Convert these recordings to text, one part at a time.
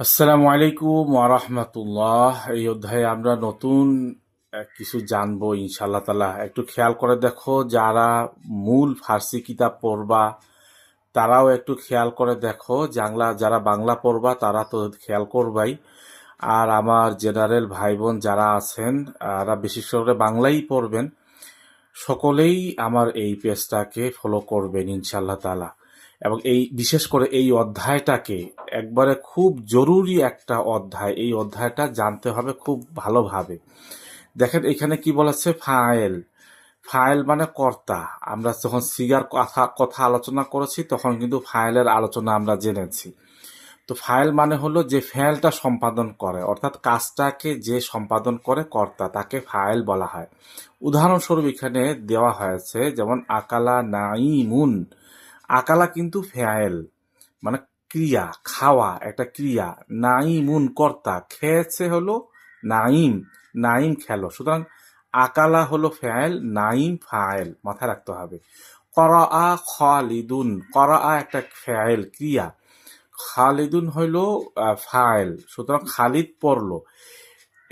আসসালামু আলাইকুম ওরহমতুল্লাহ এই অধ্যায়ে আমরা নতুন কিছু জানব ইনশাল্লাহ তালা একটু খেয়াল করে দেখো, যারা মূল ফার্সি কিতাব পড়বা, তারাও একটু খেয়াল করে দেখো। জাংলা, যারা বাংলা পড়বা, তারা তো খেয়াল করবাই। আর আমার জেনারেল ভাই বোন যারা আছেন তারা বিশেষ করে বাংলাই পড়বেন, সকলেই আমার এই পেজটাকে ফলো করবেন ইনশাল্লাহ তালা এবং এই, বিশেষ করে এই অধ্যায়টাকে একবারে খুব জরুরি একটা অধ্যায়। এই অধ্যায়টা জানতে হবে খুব ভালোভাবে। দেখেন, এখানে কি বলেছে? ফাইল ফাইল মানে কর্তা। আমরা যখন সিগার কথা কথা আলোচনা করেছি, তখন কিন্তু ফাইলের আলোচনা আমরা জেনেছি। তো ফাইল মানে হলো যে ফাইলটা সম্পাদন করে, অর্থাৎ কাজটাকে যে সম্পাদন করে কর্তা, তাকে ফাইল বলা হয়। উদাহরণস্বরূপ এখানে দেওয়া হয়েছে, যেমন, আকালা নাইমুন আকালা কিন্তু ফেয়াল মানে ক্রিয়া, খাওয়া, একটা ক্রিয়া। নাইমুন কর্তা, খেয়েছে হলো নাইম নাইম খেলো। সুতরাং আকালা হলো ফেয়াল নাইম ফায়েল, মাথায় রাখতে হবে। করা আ খালিদুন করা আ একটা ফেয়াল ক্রিয়া। খালিদুন হইল ফায়েল। সুতরাং খালিদ পড়ল।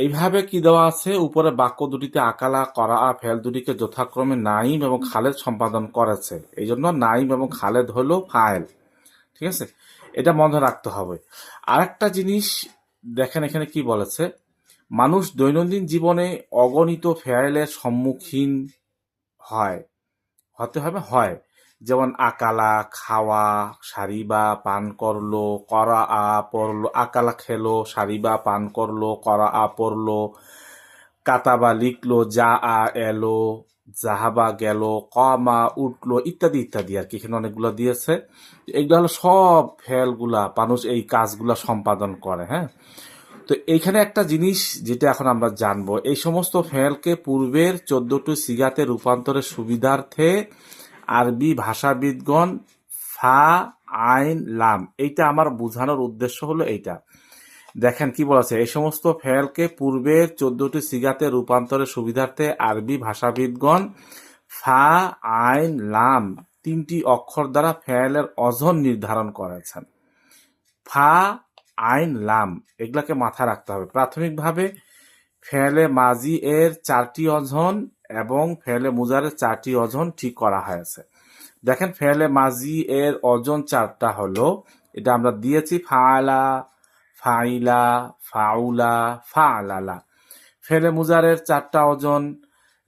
এইভাবে কি দেওয়া আছে? উপরে বাক্য দুটিতে আকালা করা ফেল দুটিকে যথাক্রমে নাইম এবং খালেদ সম্পাদন করেছে। এই জন্য নাইম এবং খালেদ হলো ফায়েল। ঠিক আছে? এটা মনে রাখতে হবে। আরেকটা জিনিস, দেখেন এখানে কি বলেছে? মানুষ দৈনন্দিন জীবনে অগণিত ফেয়ালের সম্মুখীন হয়। হতে হবে? হয়। যেমন আকালা, খাওয়া, সারিবা, পান করল, করা, আ পড়ল আকালা খেলো, সারিবা, পান করল, করা, আ পড়ল কাতাবা লিখলো, যা, আ, এলো জাহাবা গেল, কমা উঠল, ইত্যাদি ইত্যাদি আর কি, এখানে অনেকগুলো দিয়েছে। এগুলো হলো সব ফেলগুলা, মানুষ এই কাজগুলা সম্পাদন করে হ্যাঁ? তো এইখানে একটা জিনিস যেটা এখন আমরা জানব, এই সমস্ত ফেলকে পূর্বের চোদ্দটি সিগাতে রূপান্তরের সুবিধার্থে আরবি ভাষাবিদগণ ফা, আইন, লাম। এইটা আমার বোঝানোর উদ্দেশ্য হলো এইটা। দেখেন কি বলেছে, এই সমস্ত ফেলকে পূর্বের চোদ্দটি সিগাতে রূপান্তরের সুবিধার্থে আরবি ভাষাবিদগণ ফা, আইন, লাম তিনটি অক্ষর দ্বারা ফেলের অজন নির্ধারণ করেছেন। ফা, আইন, লাম এগুলাকে মাথা রাখতে হবে। প্রাথমিকভাবে ফেলে মাজি এর চারটি অজন এবং ফেলে মুজারের চারটি অজন ঠিক করা হয়েছে। দেখেন, ফেলে মাজি এর অজন চারটা হলো, এটা আমরা দিয়েছি, ফালা, ফাইলা, ফাউলা, ফালালা। ফেলে মুজারের চারটা ওজন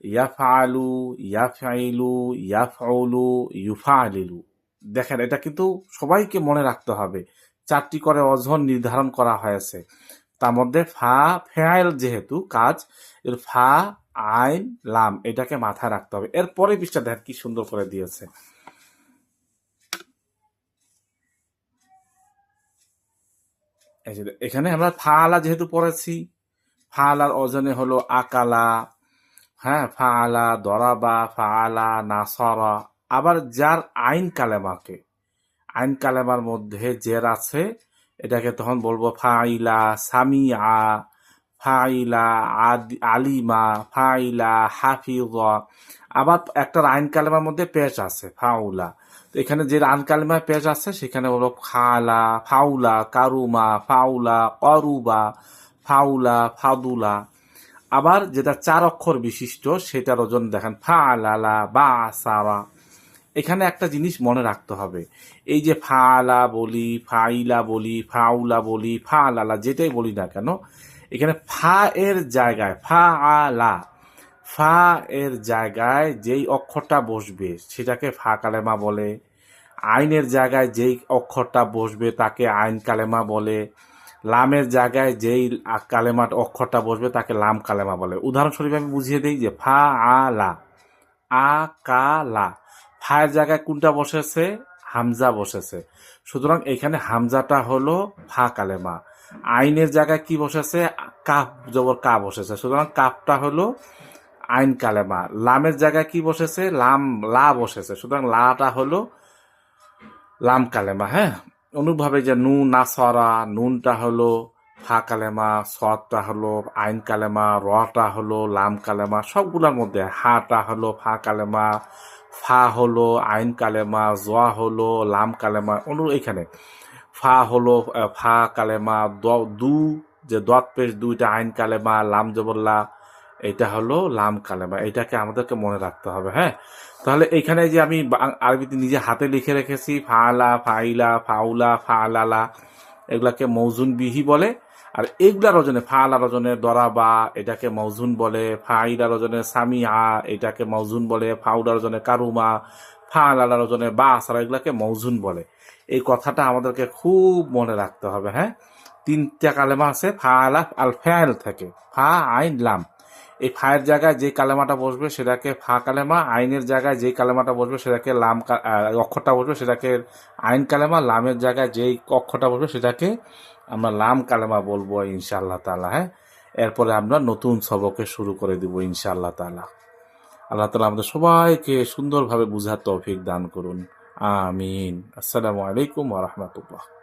ইয়াফালু ইয়াফাইলু ইয়াফাউলু ইউফালিলু দেখেন, এটা কিন্তু সবাইকে মনে রাখতে হবে, চারটি করে ওজন নির্ধারণ করা হয়েছে। তার মধ্যে ফা ফেয়াইল যেহেতু কাজ, এর ফা, আইন, লাম, এটাকে মাথায় রাখতে হবে। এরপরে পৃষ্ঠা দেখ কি সুন্দর করে দিয়েছে। এখানে আমরা ফালা যেহেতু পড়েছি ফালার ওজনে হলো আকালা হ্যাঁ ফালা দরাবা ফালা নাসরা। আবার যার আইন কালেমাকে, আইন কালেমার মধ্যে জের আছে এটাকে তখন বলব ফাইলা সামিয়া, ফাইলা আলিমা, ফাইলা হাফিজ। আবার একটা আইন কালেমার মধ্যে পেশ আছে, ফাউলা। তো এখানে যে আইন কালেমায় পেশ আছে, সেখানে হলো খালা, ফাউলা, কারুমা, ফাউলা করুবা ফাউলা, ফাদুলা। আবার যেটা চার অক্ষর বিশিষ্ট, সেটার ওজন দেখেন, ফালালা বা সারা এখানে একটা জিনিস মনে রাখতে হবে। এই যে ফালা বলি, ফাইলা বলি, ফাউলা বলি ফা ফালালা যেটাই বলি না কেন, এখানে ফা এর জায়গায় ফা আলা ফা এর জায়গায় যেই অক্ষরটা বসবে সেটাকে ফা কালেমা বলে, আইনের জায়গায় যেই অক্ষরটা বসবে তাকে আইন কালেমা বলে, লামের জায়গায় যেই কালেমা অক্ষরটা বসবে তাকে লাম কালেমা বলে। উদাহরণস্বরূপ আমি বুঝিয়ে দিই যে ফা আলা আ কা লা ফায়ের জায়গায় কোনটা বসেছে? হামজা বসেছে। সুতরাং এখানে হামজাটা হলো ফা কালেমা আইনের জায়গায় কি বসেছে? কাফ জবর কা বসেছে। সুতরাং কাফটা হলো আইন কালেমা। লামের জায়গায় কি বসেছে? লাম, লা বসেছে। সুতরাং লাটা হলো লাম কালেমা হ্যাঁ? অনুভাবে যে নুন নাসরা নুনটা হলো ফা কালেমা সৎটা হলো আইন কালেমা রটা হলো লাম কালেমা সবগুলোর মধ্যে হাটা হলো ফা কালেমা ফা হলো আইন কালেমা জোয়া হলো লাম কালেমা অনু এখানে। ফা হলো ফা কালেমা দ- দু, যে দত পেশ দুইটা আইন কালেমা লাম জবল্লা এটা হলো লাম কালেমা এটাকে আমাদেরকে মনে রাখতে হবে হ্যাঁ? তাহলে এখানে যে আমি আরবিতে নিজে হাতে লিখে রেখেছি, ফালা, ফাইলা, ফাউলা, ফালালা এগুলাকে মৌজুন বিহি বলে, আর এগুলার ওজনে ফালা দরা বা, এটাকে মৌজুন বলে ফাইলার রজনে সামিয়া, এটাকে মৌজুন বলে ফাউডা রজনে কারুমা ফালালার রজনে বাস আর এগুলাকে মৌজুন বলে। এই কথাটা আমাদেরকে খুব মনে রাখতে হবে হ্যাঁ? তিনটা কালেমা আছে ফা ফালা আল ফেয়াল থেকে, ফা, আইন, লাম। এই ফায়ের জায়গায় যে কালেমাটা বসবে সেটাকে ফা কালেমা, আইনের জায়গায় যে কালেমাটা বসবে সেটাকে লাম অক্ষরটা বসবে সেটাকে আইন কালেমা, লামের জায়গায় যেই অক্ষরটা বসবে সেটাকে আমরা লাম কালেমা বলব ইনশাআল্লাহ তালা হ্যাঁ? এরপরে আমরা নতুন সবকে শুরু করে দিব ইনশাআল্লাহ তাআলা। আল্লাহ তালা আমাদের সবাইকে সুন্দরভাবে বুঝার তৌফিক দান করুন। আমিন। আসসালামু আলাইকুম রাহমাতুল্লাহ।